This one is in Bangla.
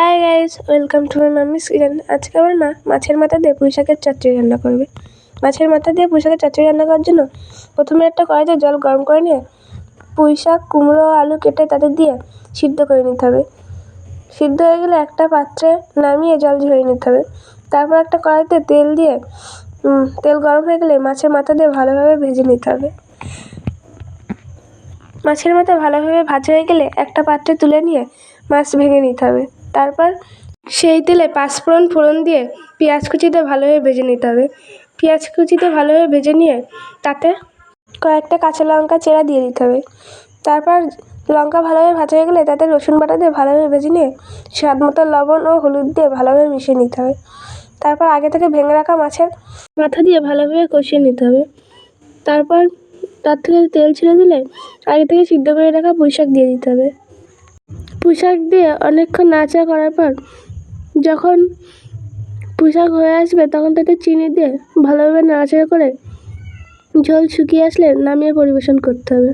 Hi guys welcome to my mummy's kitchen আজকে আমার মা মাছের মাথা দিয়ে পুঁই শাকের চচ্চড়ি রান্না করবে। মাছের মাথা দিয়ে পুঁই শাকের চচ্চড়ি রান্না করার জন্য প্রথমে একটা কড়াইতে জল গরম করে নিয়ে পুঁই শাক কুমড়ো, আলু কেটে তাতে দিয়ে সিদ্ধ করে নিতে হবে। সিদ্ধ হয়ে গেলে একটা পাত্রে নামিয়ে জল ঝরিয়ে নিতে হবে। তারপর একটা কড়াইতে তেল দিয়ে তেল গরম হয়ে গেলে মাছের মাথা দিয়ে ভালোভাবে ভেজে নিতে হবে। মাছের মাথা ভালোভাবে ভাজা হয়ে গেলে একটা পাত্রে তুলে নিয়ে মাছ ভেঙে নিতে হবে। তারপর সেই তেলে পাঁচফোড়ন ফোড়ন দিয়ে পেঁয়াজ কুচিতে ভালোভাবে ভেজে নিতে হবে। পেঁয়াজ কুচিতে ভালোভাবে ভেজে নিয়ে তাতে কয়েকটা কাঁচা লঙ্কা চেরা দিয়ে দিতে হবে। তারপর লঙ্কা ভালোভাবে ভাজা হয়ে গেলে তাতে রসুন বাটা দিয়ে ভালোভাবে ভেজে নিয়ে স্বাদ মতো লবণ ও হলুদ দিয়ে ভালোভাবে মিশিয়ে নিতে হবে। তারপর আগে থেকে ভেঙে রাখা মাছের মাথা দিয়ে ভালোভাবে কষিয়ে নিতে হবে। তারপর তার থেকে তেল ছেড়ে দিলে আগে থেকে সিদ্ধ করে রাখা পুঁই শাক দিয়ে দিতে হবে। পুঁই শাক দিয়ে অনেকক্ষণ নাড়াচাড়া করার পর যখন পোশাক হয়ে আসবে, তখন তাকে চিনি দিয়ে ভালোভাবে নাড়াচাড়া করে ঝোল শুকিয়ে আসলে নামিয়ে পরিবেশন করতে হবে।